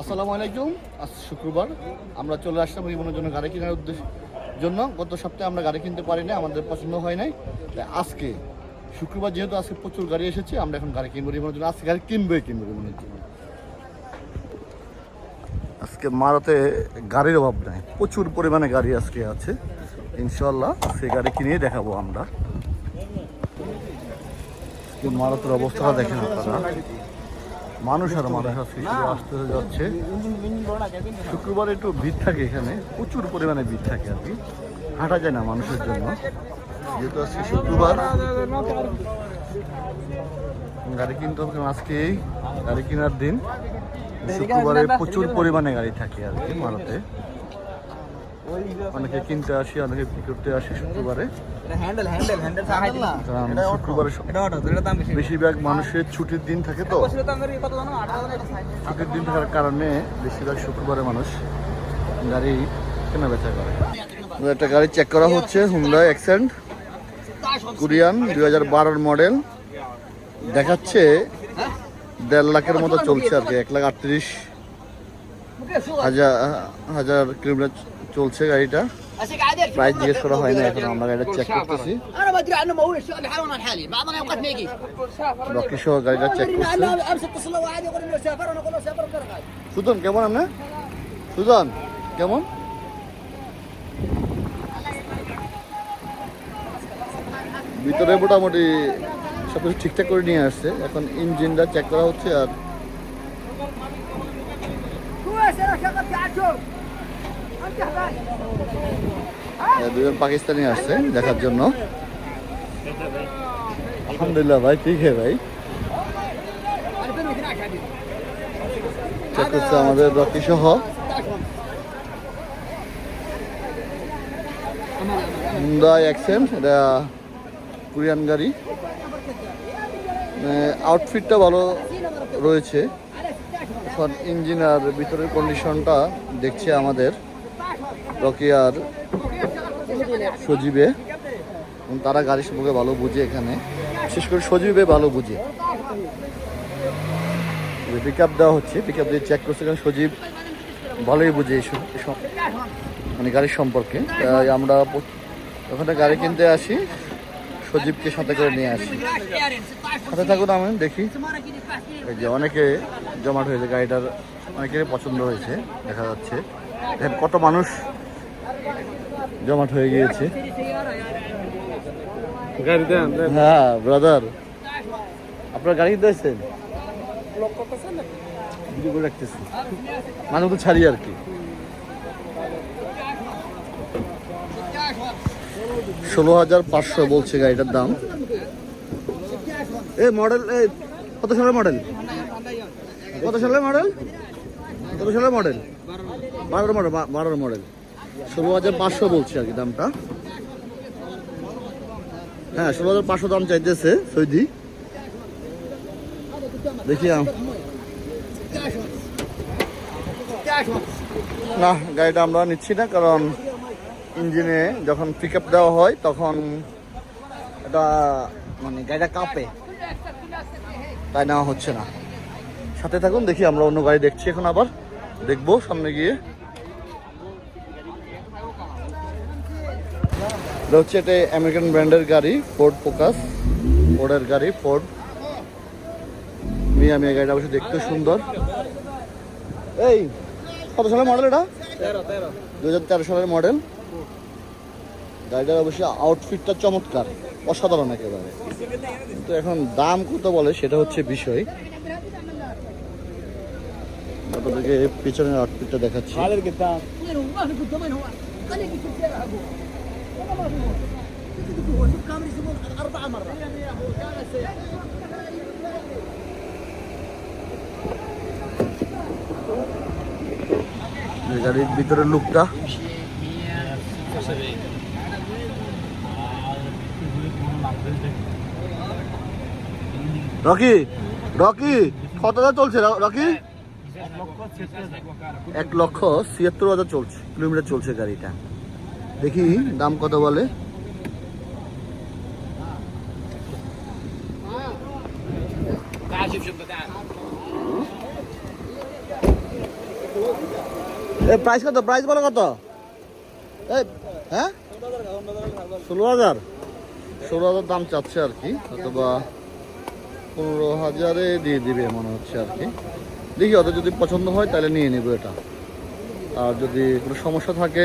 আসসালামু আলাইকুম। আজ শুক্রবার। আমরা চলে আসলাম রিমনের জন্য গাড়ি কেনার উদ্দেশ্য জন্য। গত সপ্তাহে আমরা গাড়ি কিনতে পারি না আমাদের পছন্দ হয় নাই। তাই আজকে, শুক্রবার যেহেতু আজকে প্রচুর গাড়ি এসেছে, আমরা এখন গাড়ি কিনবো রিমনের জন্য। আজকে গাড়ি কিনবোই কিনবো রিমনের জন্য। আজকে মারাতে গাড়ির অভাব নাই। প্রচুর পরিমাণে গাড়ি আজকে আছে। ইনশাল্লাহ সেই গাড়ি কিনেই দেখাবো আমরা। মারাতের অবস্থাটা দেখেন আপনারা। মানুষ আর মানুষ আজকে আসতে যাচ্ছে। শুক্রবার একটু ভিড় থাকে এখানে প্রচুর পরিমাণে ভিড় থাকে আর কি। হাঁটা যায় না মানুষের জন্য। যেহেতু আজকে শুক্রবার গাড়ি কিনতে হবে আজকেই গাড়ি কেনার দিন। শুক্রবারে প্রচুর পরিমাণে গাড়ি থাকে আর কি মারতে অনেকে কিনতে আসি অনেকে বিক্রি করতে আসি শুক্রবারে। শুক্রবারে সব- এটা অটো এটা দাম বেশি। বেশিরভাগ মানুষের ছুটির দিন থাকে তো। সেটা দাম কত জানো? 8000 এটা সাহাই ছুটির দিন থাকার কারণে বেশিরভাগ শুক্রবারে মানুষ গাড়ি কেনা বেচা করে। একটা গাড়ি চেক করা হচ্ছে হুন্ডা অ্যাক্সেন্ট কোরিয়ান দুই হাজার বারোর মডেল দেখাচ্ছে দেড় লাখের মতো চলছে আর কি এক লাখ আটত্রিশ হাজার হাজার কিলোমিটার চলছে গাড়িটা। প্রাইস জিজ্ঞেস করা হয় না এখন আমরা গাড়িটা চেক করতেছি। রকি সহ গাড়িটা চেক করছি সুদন কেমন আপনার সুদন কেমন? ভিতরে মোটামুটি সব কিছু ঠিকঠাক করে নিয়ে আসছে। এখন ইঞ্জিনটা চেক করা হচ্ছে আর হ্যাঁ, দুজন পাকিস্তানি আসছে দেখার জন্য। আলহামদুলিল্লাহ ভাই ঠিক হে ভাই? আমাদের রকি সহ। এটা কোরিয়ান গাড়ি। মানে আউটফিটটা ভালো রয়েছে। এখন ইঞ্জিন আর ভিতরের কন্ডিশনটা দেখছে আমাদের। রকি আর সজীবে। তারা গাড়ি সম্পর্কে ভালো বুঝে এখানে। বিশেষ করে সজীবে ভালো বুঝে। পিক আপ দেওয়া হচ্ছে পিক আপ দিয়ে চেক করছে কারণ সজীব ভালোই বুঝে এসব মানে গাড়ির সম্পর্কে। তাই আমরা ওখানে গাড়ি কিনতে আসি, সজীবকে সাথে করে নিয়ে আসি। সাথে থাকুন আমি, দেখি। এই যে অনেকে জমাট হয়েছে, গাড়িটার অনেকেরই পছন্দ হয়েছে, দেখা যাচ্ছে। কত মানুষ জমাট হয়ে গিয়েছে। হ্যাঁ ব্রাদার আপনার গাড়ি ভিডিও করে রাখতেছি। মতো ছাড়ি আর কি। ষোলো হাজার পাঁচশো বলছে গাড়িটার দাম। এ মডেল এ কত সালের মডেল কত সালের মডেল কত সালের মডেল বারোর মডেল বারোর মডেল ষোলো হাজার পাঁচশো বলছে আর কি দামটা। হ্যাঁ ষোলো হাজার পাঁচশো দাম চাইতেছে সৈদি। দেখি না, গাড়িটা আমরা নিচ্ছি না, কারণ ইঞ্জিনে যখন পিক আপ দেওয়া হয়, তখন এটা মানে গাড়িটা কাঁপে। তাই নেওয়া হচ্ছে না। সাথে থাকুন, দেখি আমরা অন্য গাড়ি দেখছি এখন আবার। দেখব সামনে গিয়ে। এটা হচ্ছে এটা আমেরিকান ব্র্যান্ডের গাড়ি ফোর্ড ফোকাস ফোর্ডের গাড়ি ফোর্ড মিয়ামি গাড়িটা অবশ্যই দেখতে সুন্দর। এই কত সালের মডেল এটা? 13 13 দু হাজার তেরো সালের মডেল গাড়িটার অবশ্যই আউটফিটটা চমৎকার অসাধারণ একেবারে। কিন্তু এখন দাম কত বলে সেটা হচ্ছে বিষয়। আপনাদেরকে পিছনের আউটফিটটা দেখাচ্ছি। هذا القدام وين هو ما في قدام وين هو خليك يشوف سيارة ابوه والله ما في هو شوف هو شوف كاميرا يسمون اربع مرات এই গাড়ির ভিতরের লুকটা রকি রকি কত হাজার চলছে র- রকি এক লক্ষ ছিয়াত্তর হাজার চলছে কিলোমিটার চলছে গাড়িটা দেখি দাম কত বলে? প্রাইস কত? প্রাইস বলো কত? এই হ্যাঁ? ষোলো হাজার। ষোলো হাজার দাম চাচ্ছে আর কি, অথবা পনেরো হাজারে দিয়ে দিবে মনে হচ্ছে আর কি। দেখি অত যদি পছন্দ হয়, তাহলে নিয়ে নেব এটা। আর যদি কোনো সমস্যা থাকে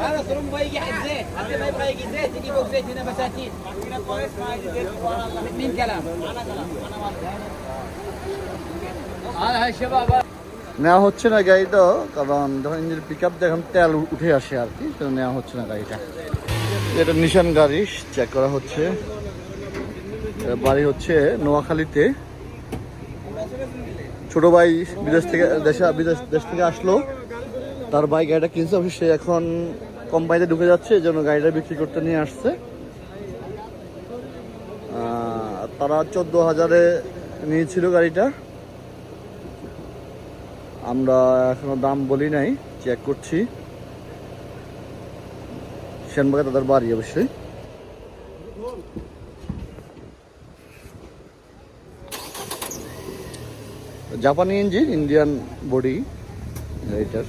هذا طرمبة يجي على الزيت حتى ما يبغى يجي زيت يجي فوق زيت هنا بساتين مين كلام هذا هاي الشباب নেওয়া হচ্ছে না গাড়িটা কারণ যখন ইঞ্জিন পিক আপ দেখুন তেল উঠে আসে আর কি সেটা নেওয়া হচ্ছে না গাড়িটা এটা নিশান গাড়ি চেক করা হচ্ছে এর বাড়ি হচ্ছে নোয়াখালীতে ছোট ভাই বিদেশ থেকে দেশে বিদেশ দেশ থেকে আসলো তার ভাই গাড়িটা কিনছে, অবশ্য সে এখন কোম্পানিতে ঢুকে যাচ্ছে, এই জন্য গাড়িটা বিক্রি করতে নিয়ে আসছে। তারা চোদ্দ হাজারে নিয়েছিল গাড়িটা। আমরা এখনও দাম বলি নাই চেক করছি। সেনবাগে তাদের বাড়ি অবশ্যই। জাপানি ইঞ্জিন ইন্ডিয়ান বডি এটার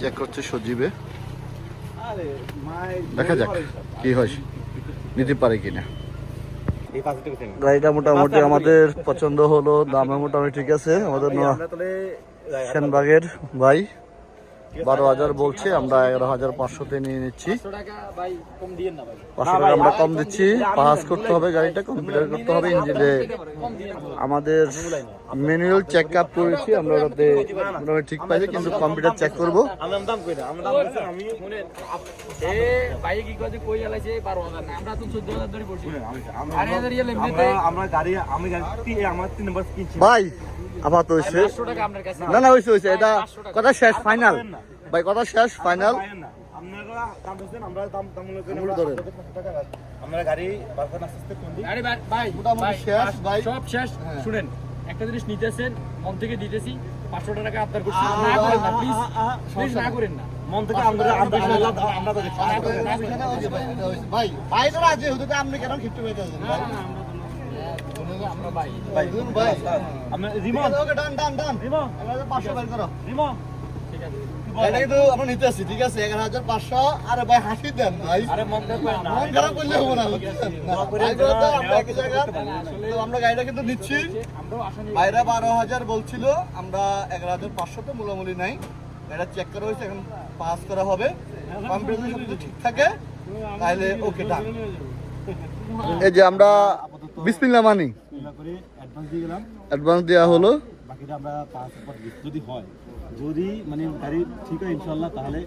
চেক করছে সজীবে। দেখা যাক কি হয়। নিতে পারে কিনা। গাড়িটা মোটামুটি আমাদের পছন্দ হলো দামে মোটামুটি ঠিক আছে। আমাদের সেনবাগের ভাই। বারো হাজার বলছে আমরা এগারো হাজার পাঁচশোতে নিয়ে নিচ্ছি। টাকা ভাই কম দিয়েন না ভাই পাঁচশো টাকা আমরা কম দিচ্ছি পাস করতে হবে গাড়িটা কম্পিউটার করতে হবে ইঞ্জিনে। আমাদের ম্যানুয়াল চেক আপ করেছি আমরা ওটাতে মোটামুটি ঠিক পাইছি কিন্তু কম্পিউটার চেক করব। এ ভাই কি কথা কই আলাইছে 12000 না আমরা তো 14000 ধরে পড়ছি আমি আরে এদের ইয়ে লেমনে আমরা আমরা গাড়ি আমি গাড়ি তি- আমার তিন নম্বর কিনছি ভাই আপাতত হয়েছে 500 টাকা আপনার কাছে না না হয়েছে হয়েছে এটা কথা শেষ ফাইনাল ভাই কথা শেষ ফাইনাল আপনারা শেষ, শেষ হ্যাঁ। একটা জিনিস নিতেছেন মন থেকে দিতেছি 500 টাকা আবদার করছি না করেন না প্লিজ আ, আ, প্লিজ না করেন না মন থেকে আমরা আমরা আমরা আমরা তো দেখছি ভাই ভাই তো রাজি হতে আপনি কেন খিপ্টু পেয়েছেন ভাই এটা কিন্তু আমরা নিতে আসছি ঠিক আছে? এগারো হাজার পাঁচশো। আরে ভাই হাসি দেন ভাই মন খারাপ করলে হব না। আমরা একই জায়গা। তো আমরা গাড়িটা কিন্তু নিচ্ছি। বাইরে বারো হাজার বলছিল আমরা এগারো হাজার পাঁচশো তো মূলামূলি নাই। এটা চেক করা হয়েছে এখন পাস করা হবে। কম্পিউটার সব ঠিক থাকে তাহলে ওকে ডান এই যে আমরা বিসমিল্লা মানি। অ্যাডভান্স দিয়ে গেলাম। অ্যাডভান্স দেওয়া হলো। বাকিটা আমরা পাঁচ যদি হয় যদি মানে গাড়ি ঠিক হয় ইনশাল্লাহ তাহলে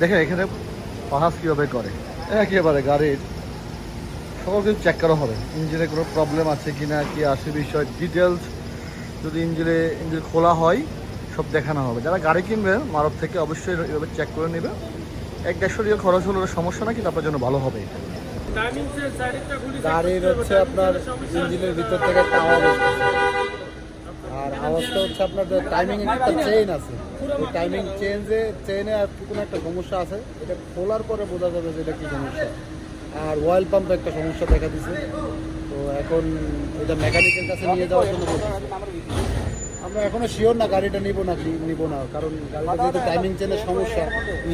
দেখেন এখানে পাহাস কীভাবে করে? একেবারে গাড়ির সকল কিছু চেক করা হবে। ইঞ্জিনে কোনো প্রবলেম আছে কি না কি আসে বিষয় ডিটেলস যদি ইঞ্জিনে, ইঞ্জিন খোলা হয়, সব দেখানো হবে। যারা গাড়ি কিনবে মারব থেকে অবশ্যই এভাবে চেক করে নেবে। এক দেড়শো টাকা খরচ হলে সমস্যা না, কিন্তু আপনার জন্য ভালো হবে গাড়ির হচ্ছে আপনার ইঞ্জিনের ভিতর থেকে একটা আওয়াজ আর আওয়াজটা হচ্ছে আপনার টাইমিং একটা চেইন আছে। ওই টাইমিং চেঞ্জে চেইনে আর কোনো একটা সমস্যা আছে, এটা খোলার পরে বোঝা যাবে যে এটা কি সমস্যা। আর অয়েল পাম্পে একটা সমস্যা দেখা দিছে। তো এখন এটা মেকানিকের কাছে নিয়ে যাওয়ার জন্য আমরা এখনও শিওর না গাড়িটা নিব না নিবো না, কারণ গাড়িটা যেহেতু টাইমিং চেনের সমস্যা,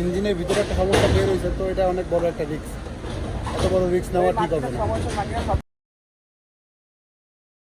ইঞ্জিনের ভিতরে একটা সমস্যা বের হয়েছে, তো এটা অনেক বড় একটা রিক্স এত বড় রিক্স নেওয়া ঠিক হবে না।